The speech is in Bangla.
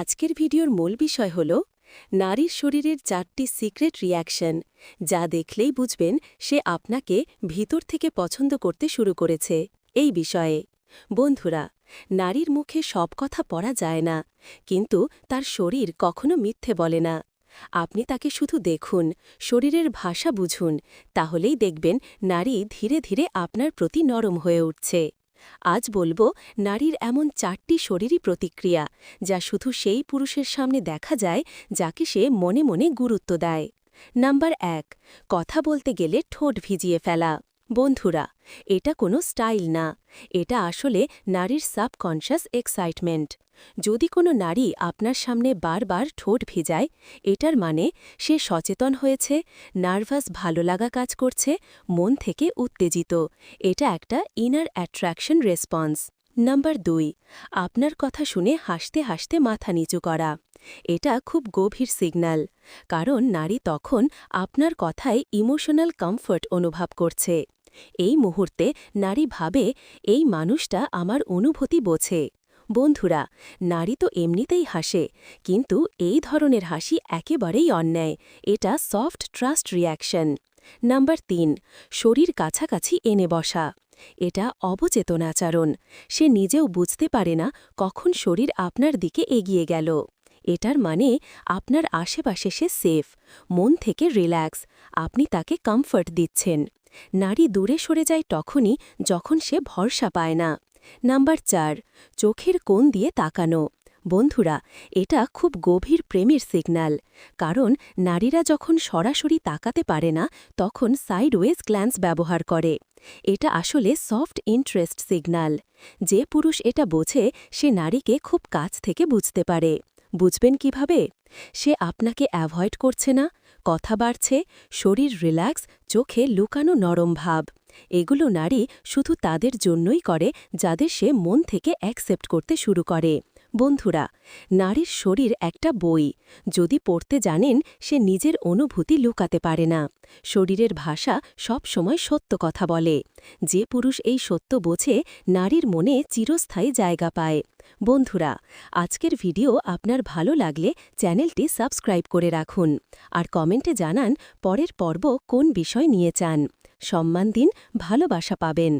আজকের ভিডিওর মূল বিষয় হল, নারীর শরীরের চারটি সিক্রেট রিয়াকশন যা দেখলেই বুঝবেন সে আপনাকে ভিতর থেকে পছন্দ করতে শুরু করেছে। এই বিষয়ে, বন্ধুরা, নারীর মুখে সব কথা পড়া যায় না, কিন্তু তার শরীর কখনো মিথ্যে বলে না। আপনি তাকে শুধু দেখুন, শরীরের ভাষা বুঝুন, তাহলেই দেখবেন নারী ধীরে ধীরে আপনার প্রতি নরম হয়ে উঠছে। আজ বলব নারীর এমন চারটি শরীরী প্রতিক্রিয়া, যা শুধু সেই পুরুষের সামনে দেখা যায়, যাকে সে মনে মনে গুরুত্ব দেয়। নাম্বার এক, কথা বলতে গেলে ঠোঁট ভিজিয়ে ফেলা। বন্ধুরা, এটা কোনো স্টাইল না। এটা আসলে নারীর সাবকনশাস এক্সাইটমেন্ট। যদি কোনো নারী আপনার সামনে বারবার ঠোঁট ভিজায়, এটার মানে সে সচেতন হয়েছে, নার্ভাস ভালো লাগা কাজ করছে, মন থেকে উত্তেজিত। এটা একটা ইনার অ্যাট্রাকশন রেসপন্স নাম্বার দুই, আপনার কথা শুনে হাসতে হাসতে মাথা নিচু করা। এটা খুব গভীর সিগন্যাল কারণ নারী তখন আপনার কথায় ইমোশনাল কমফর্ট অনুভব করছে। এই মুহূর্তে নারী ভাবে, এই মানুষটা আমার অনুভূতি বোঝে। বন্ধুরা, নারী তো এমনিতেই হাসে, কিন্তু এই ধরনের হাসি একেবারেই অন্যায়, এটা সফট ট্রাস্ট রিয়াকশন। নাম্বার তিন, শরীর কাছাকাছি এনে বসা, এটা অবচেতন আচরণ, সে নিজেও বুঝতে পারে না কখন শরীর আপনার দিকে এগিয়ে গেল। এটার মানে আপনার আশেপাশে সে সেফ, মন থেকে রিল্যাক্স, আপনি তাকে কমফর্ট দিচ্ছেন। নারী দূরে সরে যায় তখনই যখন সে ভরসা পায় না। নাম্বার চার, চোখের কোণ দিয়ে তাকানো। বন্ধুরা, এটা খুব গভীর প্রেমের সিগন্যাল, কারণ নারীরা যখন সরাসরি তাকাতে পারে না, তখন সাইডওয়েজ গ্ল্যান্স ব্যবহার করে। এটা আসলে সফট ইন্টারেস্ট সিগন্যাল যে পুরুষ এটা বোঝে, সে নারীকে খুব কাছ থেকে বুঝতে পারে। বুঝবেন কীভাবে? সে আপনাকে অ্যাভয়েড করছে না? কথা বাড়ছে, শরীর রিল্যাক্স, চোখে লুকানো নরম ভাব। এগুলো নারী শুধু তাদের জন্যই করে, যাদের সে মন থেকে অ্যাকসেপ্ট করতে শুরু করে। বন্ধুরা, নারীর শরীর একটা বই। যদি পড়তে জানেন, সে নিজের অনুভূতি লুকাতে পারে না। শরীরের ভাষা সব সময় সত্য কথা বলে। যে পুরুষ এই সত্য বোঝে, নারীর মনে চিরস্থায়ী জায়গা পায়। বন্ধুরা, আজকের ভিডিও আপনার ভালো লাগলে চ্যানেলটি সাবস্ক্রাইব করে রাখুন। আর কমেন্টে জানান, পরের পর্ব কোন বিষয় নিয়ে চান। সম্মান দিন, ভালোবাসা পাবেন।